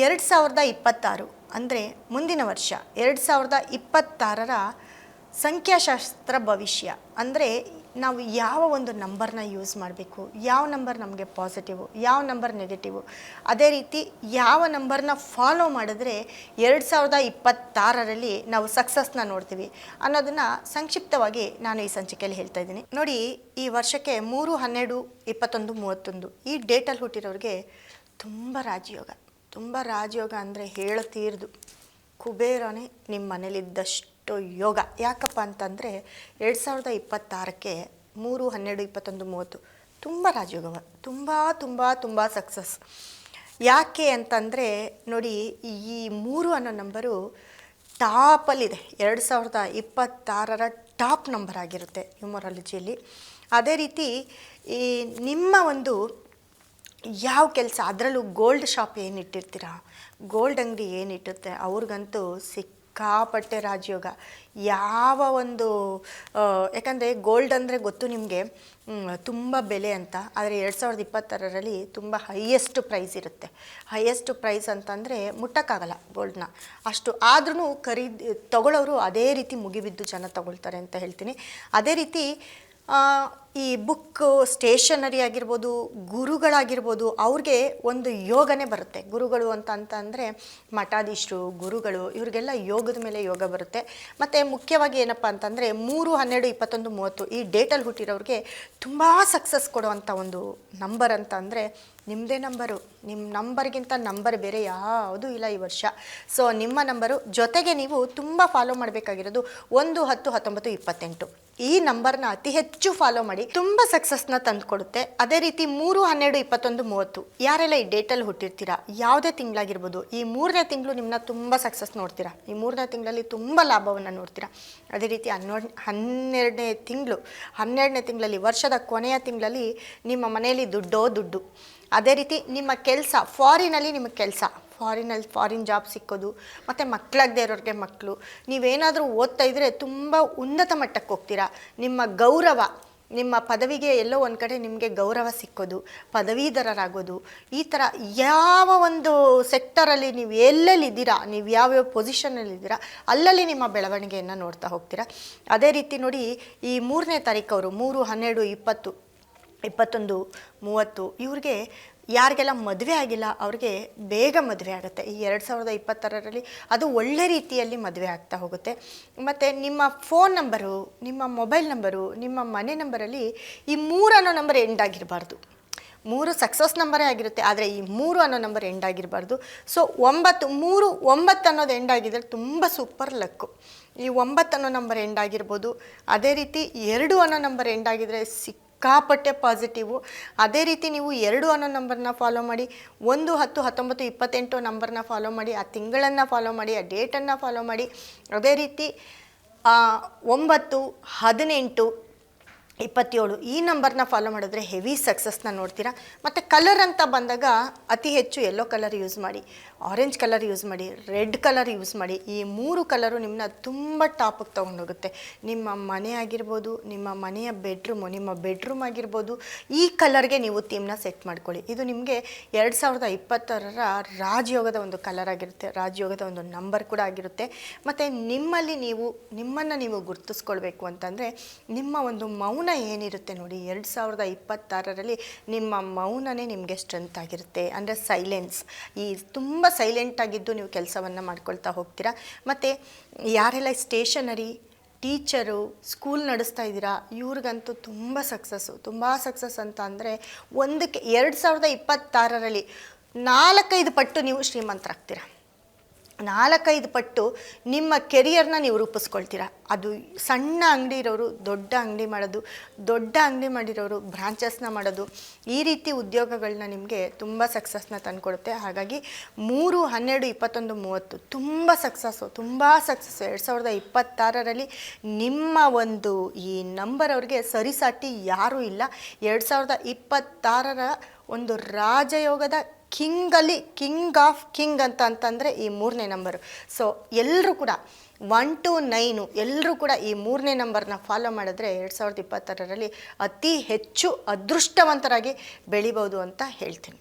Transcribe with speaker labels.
Speaker 1: ಎರಡು ಸಾವಿರದ ಇಪ್ಪತ್ತಾರು, ಅಂದರೆ ಮುಂದಿನ ವರ್ಷ, ಎರಡು ಸಾವಿರದ ಇಪ್ಪತ್ತಾರರ ಸಂಖ್ಯಾಶಾಸ್ತ್ರ ಭವಿಷ್ಯ. ಅಂದರೆ ನಾವು ಯಾವ ಒಂದು ನಂಬರ್ನ ಯೂಸ್ ಮಾಡಬೇಕು, ಯಾವ ನಂಬರ್ ನಮಗೆ ಪಾಸಿಟಿವು ಯಾವ ನಂಬರ್ ನೆಗೆಟಿವು ಅದೇ ರೀತಿ ಯಾವ ನಂಬರ್ನ ಫಾಲೋ ಮಾಡಿದ್ರೆ ಎರಡು ಸಾವಿರದ ಇಪ್ಪತ್ತಾರರಲ್ಲಿ ನಾವು ಸಕ್ಸಸ್ನ ನೋಡ್ತೀವಿ ಅನ್ನೋದನ್ನು ಸಂಕ್ಷಿಪ್ತವಾಗಿ ನಾನು ಈ ಸಂಚಿಕೆಯಲ್ಲಿ ಹೇಳ್ತಾ ಇದ್ದೀನಿ. ನೋಡಿ, ಈ ವರ್ಷಕ್ಕೆ ಮೂರು, ಹನ್ನೆರಡು, ಇಪ್ಪತ್ತೊಂದು, ಮೂವತ್ತೊಂದು, ಈ ಡೇಟಲ್ಲಿ ಹುಟ್ಟಿರೋರಿಗೆ ತುಂಬ ರಾಜಯೋಗ. ತುಂಬ ರಾಜಯೋಗ ಅಂದರೆ ಹೇಳತೀರ್ದು. ಕುಬೇರನೇ ನಿಮ್ಮ ಮನೇಲಿದ್ದಷ್ಟು ಯೋಗ. ಯಾಕಪ್ಪ ಅಂತಂದರೆ ಎರಡು ಸಾವಿರದ ಇಪ್ಪತ್ತಾರಕ್ಕೆ ಮೂರು, ಹನ್ನೆರಡು, ಇಪ್ಪತ್ತೊಂದು, ಮೂವತ್ತು ತುಂಬ ರಾಜಯೋಗವ. ತುಂಬ ತುಂಬ ತುಂಬ ಸಕ್ಸಸ್ ಯಾಕೆ ಅಂತಂದರೆ ನೋಡಿ ಈ ಮೂರು ಅನ್ನೋ ನಂಬರು ಟಾಪಲ್ಲಿದೆ ಎರಡು ಸಾವಿರದ ಇಪ್ಪತ್ತಾರರ ಟಾಪ್ ನಂಬರ್ ಆಗಿರುತ್ತೆ ನ್ಯೂಮರಾಲಜಿಯಲ್ಲಿ ಅದೇ ರೀತಿ ಈ ನಿಮ್ಮ ಒಂದು ಯಾವ ಕೆಲಸ? ಅದರಲ್ಲೂ ಗೋಲ್ಡ್ ಶಾಪ್ ಏನು ಇಟ್ಟಿರ್ತೀರಾ? ಗೋಲ್ಡ್ ಅಂಗಡಿ ಏನಿಟ್ಟಿರುತ್ತೆ ಅವ್ರಿಗಂತೂ ಸಿಕ್ಕಾಪಟ್ಟೆ ರಾಜಯೋಗ. ಯಾವ ಒಂದು ಯಾಕಂದರೆ ಗೋಲ್ಡ್ ಅಂದರೆ ಗೊತ್ತು ನಿಮಗೆ ತುಂಬ ಬೆಲೆ ಅಂತ. ಆದರೆ ಎರಡು ಸಾವಿರದ ಇಪ್ಪತ್ತಾರರಲ್ಲಿ ತುಂಬ ಹೈಯೆಸ್ಟ್ ಪ್ರೈಸ್ ಇರುತ್ತೆ. ಹೈಯೆಸ್ಟ್ ಪ್ರೈಸ್ ಅಂತಂದರೆ ಮುಟ್ಟಕ್ಕಾಗಲ್ಲ ಗೋಲ್ಡ್ನ ಅಷ್ಟು ಆದ್ರೂ ಖರೀದಿ ತಗೊಳ್ಳೋರು ಅದೇ ರೀತಿ ಮುಗಿಬಿದ್ದು ಜನ ತಗೊಳ್ತಾರೆ ಅಂತ ಹೇಳ್ತೀನಿ. ಅದೇ ರೀತಿ ಈ ಬುಕ್ ಸ್ಟೇಷನರಿ ಆಗಿರ್ಬೋದು, ಗುರುಗಳಾಗಿರ್ಬೋದು, ಅವ್ರಿಗೆ ಒಂದು ಯೋಗನೇ ಬರುತ್ತೆ. ಗುರುಗಳು ಅಂತ ಅಂತ ಅಂದರೆ ಮಠಾಧೀಶರು, ಗುರುಗಳು, ಇವ್ರಿಗೆಲ್ಲ ಯೋಗದ ಮೇಲೆ ಯೋಗ ಬರುತ್ತೆ. ಮತ್ತು ಮುಖ್ಯವಾಗಿ ಏನಪ್ಪ ಅಂತಂದರೆ ಮೂರು, ಹನ್ನೆರಡು, ಇಪ್ಪತ್ತೊಂದು, ಮೂವತ್ತು ಈ ಡೇಟಲ್ಲಿ ಹುಟ್ಟಿರೋರಿಗೆ ತುಂಬ ಸಕ್ಸಸ್ ಕೊಡುವಂಥ ಒಂದು ನಂಬರ್ ಅಂತ ಅಂದರೆ ನಿಮ್ಮದೇ ನಂಬರು ನಿಮ್ಮ ನಂಬರ್ಗಿಂತ ನಂಬರ್ ಬೇರೆ ಯಾವುದೂ ಇಲ್ಲ ಈ ವರ್ಷ. ಸೊ ನಿಮ್ಮ ನಂಬರು ಜೊತೆಗೆ ನೀವು ತುಂಬ ಫಾಲೋ ಮಾಡಬೇಕಾಗಿರೋದು ಒಂದು, ಹತ್ತು, ಹತ್ತೊಂಬತ್ತು, ಇಪ್ಪತ್ತೆಂಟು. ಈ ನಂಬರ್ನ ಅತಿ ಹೆಚ್ಚು ಫಾಲೋ ಮಾಡಿ ತುಂಬ ಸಕ್ಸಸ್ನ ತಂದುಕೊಡುತ್ತೆ ಅದೇ ರೀತಿ ಮೂರು, ಹನ್ನೆರಡು, ಇಪ್ಪತ್ತೊಂದು, ಮೂವತ್ತು. ಯಾರೆಲ್ಲ ಈ ಡೇಟಲ್ಲಿ ಹುಟ್ಟಿರ್ತೀರಾ? ಯಾವುದೇ ತಿಂಗಳಾಗಿರ್ಬೋದು. ಈ ಮೂರನೇ ತಿಂಗಳು ನಿಮ್ಮನ್ನ ತುಂಬ ಸಕ್ಸಸ್ ನೋಡ್ತೀರಾ. ಈ ಮೂರನೇ ತಿಂಗಳಲ್ಲಿ ತುಂಬ ಲಾಭವನ್ನು ನೋಡ್ತೀರಾ. ಅದೇ ರೀತಿ ಹನ್ನೊಂದು ಹನ್ನೆರಡನೇ ತಿಂಗಳು, ಹನ್ನೆರಡನೇ ತಿಂಗಳಲ್ಲಿ, ವರ್ಷದ ಕೊನೆಯ ತಿಂಗಳಲ್ಲಿ ನಿಮ್ಮ ಮನೆಯಲ್ಲಿ ದುಡ್ಡೋ ದುಡ್ಡು. ಅದೇ ರೀತಿ ನಿಮ್ಮ ಕೆಲಸ ಫಾರಿನಲ್ಲಿ ನಿಮ್ಮ ಕೆಲಸ. ಫಾರಿನಲ್ಲಿ ಫಾರಿನ್ ಜಾಬ್ ಸಿಕ್ಕೋದು, ಮತ್ತು ಮಕ್ಕಳಾಗದೇ ಇರೋರಿಗೆ ಮಕ್ಕಳು, ನೀವೇನಾದರೂ ಓದ್ತಾ ಇದ್ದರೆ ತುಂಬ ಉನ್ನತ ಮಟ್ಟಕ್ಕೆ ಹೋಗ್ತೀರಾ? ನಿಮ್ಮ ಗೌರವ, ನಿಮ್ಮ ಪದವಿಗೆ ಎಲ್ಲೋ ಒಂದು ಕಡೆ ನಿಮಗೆ ಗೌರವ ಸಿಕ್ಕೋದು, ಪದವೀಧರರಾಗೋದು, ಈ ಥರ ಯಾವ ಒಂದು ಸೆಕ್ಟರಲ್ಲಿ ನೀವು ಎಲ್ಲೆಲ್ಲಿದ್ದೀರಾ ನೀವು ಯಾವ್ಯಾವ ಪೊಸಿಷನಲ್ಲಿದ್ದೀರಾ ಅಲ್ಲಲ್ಲಿ ನಿಮ್ಮ ಬೆಳವಣಿಗೆಯನ್ನು ನೋಡ್ತಾ ಹೋಗ್ತೀರಾ? ಅದೇ ರೀತಿ ನೋಡಿ, ಈ ಮೂರನೇ ತಾರೀಕು ಅವರು ಮೂರು, ಹನ್ನೆರಡು, ಇಪ್ಪತ್ತು, ಇಪ್ಪತ್ತೊಂದು, ಮೂವತ್ತು, ಇವ್ರಿಗೆ ಯಾರಿಗೆಲ್ಲ ಮದುವೆ ಆಗಿಲ್ಲ, ಅವ್ರಿಗೆ ಬೇಗ ಮದುವೆ ಆಗುತ್ತೆ. ಈ ಎರಡು ಸಾವಿರದ ಇಪ್ಪತ್ತಾರರಲ್ಲಿ ಅದು ಒಳ್ಳೆ ರೀತಿಯಲ್ಲಿ ಮದುವೆ ಆಗ್ತಾ ಹೋಗುತ್ತೆ. ಮತ್ತು ನಿಮ್ಮ ಫೋನ್ ನಂಬರು ನಿಮ್ಮ ಮೊಬೈಲ್ ನಂಬರು ನಿಮ್ಮ ಮನೆ ನಂಬರಲ್ಲಿ ಈ ಮೂರು ಅನ್ನೋ ನಂಬರ್ ಎಂಡ್ ಆಗಿರಬಾರ್ದು. ಮೂರು ಸಕ್ಸಸ್ ನಂಬರೇ ಆಗಿರುತ್ತೆ, ಆದರೆ ಈ ಮೂರು ಅನ್ನೋ ನಂಬರ್ ಎಂಡ್ ಆಗಿರಬಾರ್ದು. ಸೊ ಒಂಬತ್ತು, ಮೂರು, ಒಂಬತ್ತು ಅನ್ನೋದು ಎಂಡ್ ಆಗಿದ್ರೆ ತುಂಬ ಸೂಪರ್ ಲಕ್ಕು ಈ ಒಂಬತ್ತು ಅನ್ನೋ ನಂಬರ್ ಎಂಡ್ ಆಗಿರ್ಬೋದು. ಅದೇ ರೀತಿ ಎರಡು ಅನ್ನೋ ನಂಬರ್ ಎಂಡ್ ಆಗಿದ್ರೆ ಸಿಕ್ಕಾಪಟ್ಟೆ ಪಾಸಿಟಿವು ಅದೇ ರೀತಿ ನೀವು ಎರಡು ಅನ್ನೋ ನಂಬರ್ನ ಫಾಲೋ ಮಾಡಿ, ಒಂದು ಹತ್ತು ಹತ್ತೊಂಬತ್ತು ಇಪ್ಪತ್ತೆಂಟು ನಂಬರ್ನ ಫಾಲೋ ಮಾಡಿ, ಆ ತಿಂಗಳನ್ನು ಫಾಲೋ ಮಾಡಿ, ಆ ಡೇಟನ್ನು ಫಾಲೋ ಮಾಡಿ, ಅದೇ ರೀತಿ ಒಂಬತ್ತು ಹದಿನೆಂಟು ಇಪ್ಪತ್ತೇಳು. ಈ ನಂಬರ್ನ ಫಾಲೋ ಮಾಡಿದ್ರೆ ಹೆವಿ ಸಕ್ಸಸ್ನ ನೋಡ್ತೀರಾ? ಮತ್ತು ಕಲರ್ ಅಂತ ಬಂದಾಗ ಅತಿ ಹೆಚ್ಚು ಯೆಲ್ಲೋ ಕಲರ್ ಯೂಸ್ ಮಾಡಿ ಆರೆಂಜ್ ಕಲರ್ ಯೂಸ್ ಮಾಡಿ ರೆಡ್ ಕಲರ್ ಯೂಸ್ ಮಾಡಿ, ಈ ಮೂರು ಕಲರು ನಿಮ್ಮನ್ನ ತುಂಬ ಟಾಪಿಗೆ ತೊಗೊಂಡೋಗುತ್ತೆ. ನಿಮ್ಮ ಮನೆ ಆಗಿರ್ಬೋದು, ನಿಮ್ಮ ಮನೆಯ ಬೆಡ್ರೂಮು ನಿಮ್ಮ ಬೆಡ್ರೂಮ್ ಆಗಿರ್ಬೋದು, ಈ ಕಲರ್ಗೆ ನೀವು ಥೀಮ್ನ ಸೆಟ್ ಮಾಡ್ಕೊಳ್ಳಿ. ಇದು ನಿಮಗೆ ಎರಡು ಸಾವಿರದ ಇಪ್ಪತ್ತರರ ರಾಜಯೋಗದ ಒಂದು ಕಲರ್ ಆಗಿರುತ್ತೆ, ರಾಜಯೋಗದ ಒಂದು ನಂಬರ್ ಕೂಡ ಆಗಿರುತ್ತೆ. ಮತ್ತು ನಿಮ್ಮಲ್ಲಿ ನೀವು, ನಿಮ್ಮನ್ನು ನೀವು ಗುರುತಿಸ್ಕೊಳ್ಬೇಕು ಅಂತಂದರೆ ನಿಮ್ಮ ಒಂದು ಮೌನ ಏನಿರುತ್ತೆ ನೋಡಿ, ಎರಡು ಸಾವಿರದ ಇಪ್ಪತ್ತಾರರಲ್ಲಿ ನಿಮ್ಮ ಮೌನನೇ ನಿಮಗೆ ಸ್ಟ್ರೆಂತ್ ಆಗಿರುತ್ತೆ. ಅಂದರೆ ಸೈಲೆನ್ಸ್ ಈ ತುಂಬ ಸೈಲೆಂಟ್ ಆಗಿದ್ದು ನೀವು ಕೆಲಸವನ್ನು ಮಾಡ್ಕೊಳ್ತಾ ಹೋಗ್ತೀರಾ. ಮತ್ತು ಯಾರೆಲ್ಲ ಸ್ಟೇಷನರಿ ಟೀಚರು ಸ್ಕೂಲ್ ನಡೆಸ್ತಾ ಇದ್ದೀರಾ, ಇವ್ರಿಗಂತೂ ತುಂಬ ಸಕ್ಸಸ್ಸು ತುಂಬ ಸಕ್ಸಸ್ ಅಂತ ಅಂದರೆ ಒಂದಕ್ಕೆ, ಎರಡು ಸಾವಿರದ ಇಪ್ಪತ್ತಾರರಲ್ಲಿ ನಾಲ್ಕೈದು ಪಟ್ಟು ನೀವು ಶ್ರೀಮಂತರಾಗ್ತೀರಾ. ನಾಲ್ಕೈದು ಪಟ್ಟು ನಿಮ್ಮ ಕೆರಿಯರ್ನ ನೀವು ರೂಪಿಸ್ಕೊಳ್ತೀರಾ? ಅದು ಸಣ್ಣ ಅಂಗಡಿ ಇರೋರು, ದೊಡ್ಡ ಅಂಗಡಿ ಮಾಡೋದು, ದೊಡ್ಡ ಅಂಗಡಿ ಮಾಡಿರೋರು ಬ್ರಾಂಚಸ್ನ ಮಾಡೋದು, ಈ ರೀತಿ ಉದ್ಯೋಗಗಳನ್ನ ನಿಮಗೆ ತುಂಬ ಸಕ್ಸಸ್ನ ತಂದುಕೊಡುತ್ತೆ. ಹಾಗಾಗಿ ಮೂರು, ಹನ್ನೆರಡು, ಇಪ್ಪತ್ತೊಂದು, ಮೂವತ್ತು ತುಂಬ ಸಕ್ಸಸ್ಸು ತುಂಬ ಸಕ್ಸಸ್ ಎರಡು ಸಾವಿರದ ಇಪ್ಪತ್ತಾರರಲ್ಲಿ ನಿಮ್ಮ ಒಂದು ಈ ನಂಬರ್ ಅವ್ರಿಗೆ ಸರಿಸಾಟಿ ಯಾರೂ ಇಲ್ಲ. ಎರಡು ಸಾವಿರದ ಇಪ್ಪತ್ತಾರರ ಒಂದು ರಾಜಯೋಗದ ಕಿಂಗಲ್ಲಿ ಕಿಂಗ್ ಆಫ್ ಕಿಂಗ್ ಅಂತ ಅಂತಂದರೆ ಈ ಮೂರನೇ ನಂಬರು. ಸೊ ಎಲ್ಲರೂ ಕೂಡ ಒನ್ ಟು ನೈನು ಎಲ್ಲರೂ ಕೂಡ ಈ ಮೂರನೇ ನಂಬರ್ನ ಫಾಲೋ ಮಾಡಿದ್ರೆ ಎರಡು ಸಾವಿರದ ಇಪ್ಪತ್ತಾರರಲ್ಲಿ ಅತಿ ಹೆಚ್ಚು ಅದೃಷ್ಟವಂತರಾಗಿ ಬೆಳಿಬೋದು ಅಂತ ಹೇಳ್ತೀನಿ.